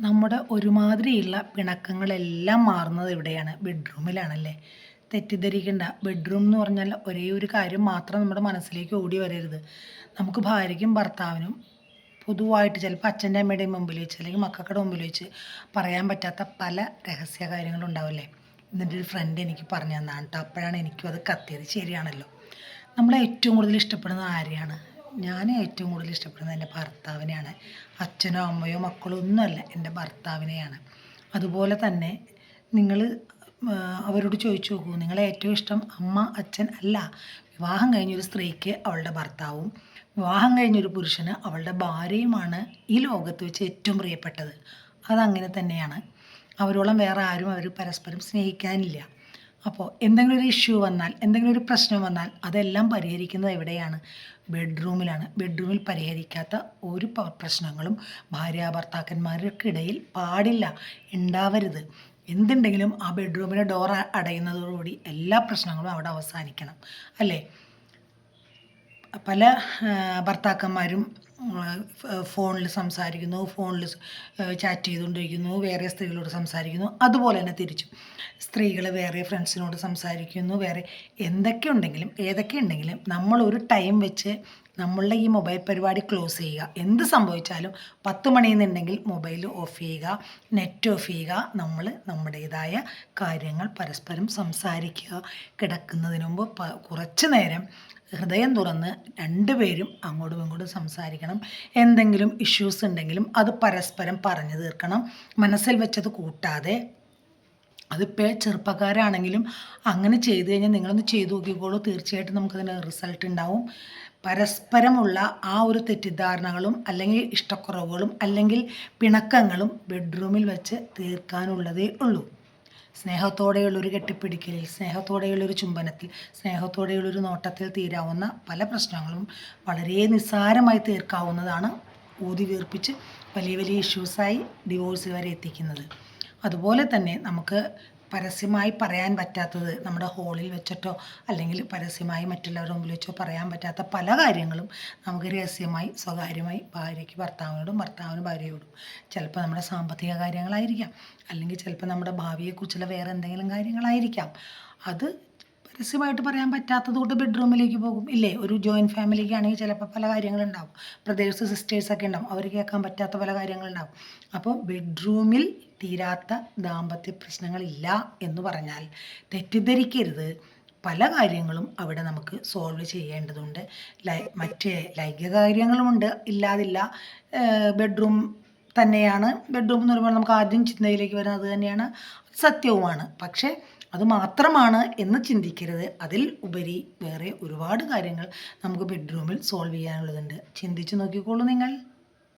നമ്മുടെ ഒരുമാതിരിയുള്ള പിണക്കങ്ങളെല്ലാം മാറുന്നത് ഇവിടെയാണ് ബെഡ്റൂമിലാണല്ലേ? തെറ്റിദ്ധരിക്കേണ്ട. ബെഡ്റൂം എന്ന് പറഞ്ഞാൽ ഒരേ ഒരു കാര്യം മാത്രം നമ്മുടെ മനസ്സിലേക്ക് ഓടി വരരുത്. നമുക്ക് ഭാര്യയ്ക്കും ഭർത്താവിനും പൊതുവായിട്ട് ചിലപ്പോൾ അച്ഛന്റെ അമ്മയുടെയും മുമ്പിൽ വെച്ച് അല്ലെങ്കിൽ മക്കളുടെ മുമ്പിൽ വെച്ച് പറയാൻ പറ്റാത്ത പല രഹസ്യ കാര്യങ്ങളുണ്ടാവില്ലേ എന്നിട്ട് ഒരു ഫ്രണ്ട് എനിക്ക് പറഞ്ഞു തന്നാണ് കേട്ടോ അപ്പോഴാണ് എനിക്കും അത് കത്തിയത്. ശരിയാണല്ലോ. നമ്മളെ ഏറ്റവും കൂടുതൽ ഇഷ്ടപ്പെടുന്ന ആരെയാണ്? ഞാൻ ഏറ്റവും കൂടുതൽ ഇഷ്ടപ്പെടുന്നത് എന്റെ ഭർത്താവിനെയാണ്. അച്ഛനോ അമ്മയോ മക്കളോ ഒന്നുമല്ല എന്റെ ഭർത്താവിനെയാണ്. അതുപോലെ തന്നെ നിങ്ങൾ അവരോട് ചോദിച്ചു നോക്കൂ. നിങ്ങളെ ഏറ്റവും ഇഷ്ടം അമ്മ അച്ഛൻ അല്ല. വിവാഹം കഴിഞ്ഞൊരു സ്ത്രീക്ക് അവളുടെ ഭർത്താവും വിവാഹം കഴിഞ്ഞൊരു പുരുഷന് അവളുടെ ഭാര്യയുമാണ് ഈ ലോകത്ത് വെച്ച് ഏറ്റവും പ്രിയപ്പെട്ടത്. അതങ്ങനെ തന്നെയാണ്. അവരോളം വേറെ ആരും അവർ പരസ്പരം സ്നേഹിക്കാനില്ല. അപ്പോൾ എന്തെങ്കിലും ഒരു ഇഷ്യൂ വന്നാൽ എന്തെങ്കിലും ഒരു പ്രശ്നം വന്നാൽ അതെല്ലാം പരിഹരിക്കുന്നത് എവിടെയാണ്? ബെഡ്റൂമിലാണ്. ബെഡ്റൂമിൽ പരിഹരിക്കാത്ത ഒരു പ്രശ്നങ്ങളും ഭാര്യ ഭർത്താക്കന്മാർക്കിടയിൽ പാടില്ല. ഉണ്ടാവരുത് എന്തുണ്ടെങ്കിലും ആ ബെഡ്റൂമിലെ ഡോർ അടയുന്നതോടുകൂടി എല്ലാ പ്രശ്നങ്ങളും അവിടെ അവസാനിക്കണം. അല്ലേ? പല ഭർത്താക്കന്മാരും ഫോണിൽ സംസാരിക്കുന്നു ഫോണിൽ ചാറ്റ് ചെയ്തുകൊണ്ടിരിക്കുന്നു വേറെ സ്ത്രീകളോട് സംസാരിക്കുന്നു അതുപോലെ തന്നെ തിരിച്ചു. സ്ത്രീകൾ വേറെ ഫ്രണ്ട്സിനോട് സംസാരിക്കുന്നു വേറെ എന്തൊക്കെ ഉണ്ടെങ്കിലും ഏതൊക്കെ ഉണ്ടെങ്കിലും നമ്മളൊരു ടൈം വെച്ച് നമ്മളുടെ ഈ മൊബൈൽ പരിപാടി ക്ലോസ് ചെയ്യുക. എന്ത് സംഭവിച്ചാലും പത്ത് മണിയെന്നുണ്ടെങ്കിൽ മൊബൈൽ ഓഫ് ചെയ്യുക നെറ്റ് ഓഫ് ചെയ്യുക നമ്മൾ നമ്മുടേതായ കാര്യങ്ങൾ പരസ്പരം സംസാരിക്കുക. കിടക്കുന്നതിന് മുമ്പ് കുറച്ച് നേരം ഹൃദയം തുറന്ന് രണ്ടുപേരും അങ്ങോട്ടും ഇങ്ങോട്ടും സംസാരിക്കണം. എന്തെങ്കിലും ഇഷ്യൂസ് ഉണ്ടെങ്കിലും അത് പരസ്പരം പറഞ്ഞു തീർക്കണം. മനസ്സിൽ വെച്ചത് കൂട്ടാതെ അതിപ്പോൾ ചെറുപ്പക്കാരാണെങ്കിലും അങ്ങനെ ചെയ്തു കഴിഞ്ഞാൽ നിങ്ങളൊന്ന് ചെയ്തു നോക്കിക്കോളൂ. തീർച്ചയായിട്ടും നമുക്കതിന് റിസൾട്ട് ഉണ്ടാവും. പരസ്പരമുള്ള ആ ഒരു തെറ്റിദ്ധാരണകളും അല്ലെങ്കിൽ ഇഷ്ടക്കുറവുകളും അല്ലെങ്കിൽ പിണക്കങ്ങളും ബെഡ്റൂമിൽ വെച്ച് തീർക്കാനുള്ളതേ ഉള്ളൂ. സ്നേഹത്തോടെയുള്ളൊരു കെട്ടിപ്പിടിക്കലിൽ സ്നേഹത്തോടെയുള്ളൊരു ചുംബനത്തിൽ സ്നേഹത്തോടെയുള്ളൊരു നോട്ടത്തിൽ തീരാവുന്ന പല പ്രശ്നങ്ങളും വളരെ നിസ്സാരമായി തീർക്കാവുന്നതാണ്. ഊതി വീർപ്പിച്ച് വലിയ വലിയ ഇഷ്യൂസായി ഡിവോഴ്സ് വരെ എത്തിക്കുന്നത്. അതുപോലെ തന്നെ നമുക്ക് പരസ്യമായി പറയാൻ പറ്റാത്തത് നമ്മുടെ ഹോളിൽ വെച്ചിട്ടോ അല്ലെങ്കിൽ പരസ്യമായി മറ്റുള്ളവരുടെ മുമ്പിൽ വെച്ചോ പറയാൻ പറ്റാത്ത പല കാര്യങ്ങളും നമുക്ക് രഹസ്യമായി സ്വകാര്യമായി ഭാര്യയ്ക്ക് ഭർത്താവിനോടും ഭർത്താവിന് ഭാര്യയോടും ചിലപ്പോൾ നമ്മുടെ സാമ്പത്തിക കാര്യങ്ങളായിരിക്കാം. അല്ലെങ്കിൽ ചിലപ്പോൾ നമ്മുടെ ഭാവിയെക്കുറിച്ചുള്ള വേറെ എന്തെങ്കിലും കാര്യങ്ങളായിരിക്കാം. അത് പരസ്യമായിട്ട് പറയാൻ പറ്റാത്തത് കൊണ്ട് ബെഡ്റൂമിലേക്ക് പോകും. ഇല്ലേ? ഒരു ജോയിന്റ് ഫാമിലിക്ക് ആണെങ്കിൽ ചിലപ്പോൾ പല കാര്യങ്ങളുണ്ടാവും. ബ്രദേഴ്സ് സിസ്റ്റേഴ്സൊക്കെ ഉണ്ടാവും. അവർ കേൾക്കാൻ പറ്റാത്ത പല കാര്യങ്ങളുണ്ടാവും. അപ്പോൾ ബെഡ്റൂമിൽ തീരാത്ത ദാമ്പത്യ പ്രശ്നങ്ങളില്ല എന്ന് പറഞ്ഞാൽ തെറ്റിദ്ധരിക്കരുത്. പല കാര്യങ്ങളും അവിടെ നമുക്ക് സോൾവ് ചെയ്യേണ്ടതുണ്ട്. ലൈ മറ്റ് ലൈംഗിക കാര്യങ്ങളുമുണ്ട്. ഇല്ലാതില്ല. ബെഡ്റൂം തന്നെയാണ്. ബെഡ്റൂം എന്ന് പറയുമ്പോൾ നമുക്ക് ആദ്യം ചിന്തയിലേക്ക് വരുന്നത് തന്നെയാണ്. സത്യവുമാണ്. പക്ഷേ അത് മാത്രമാണ് എന്ന് ചിന്തിക്കരുത്. അതിൽ ഉപരി വേറെ ഒരുപാട് കാര്യങ്ങൾ നമുക്ക് ബെഡ്റൂമിൽ സോൾവ് ചെയ്യാനുള്ളതുണ്ട്. ചിന്തിച്ച് നോക്കിക്കോളൂ നിങ്ങൾ.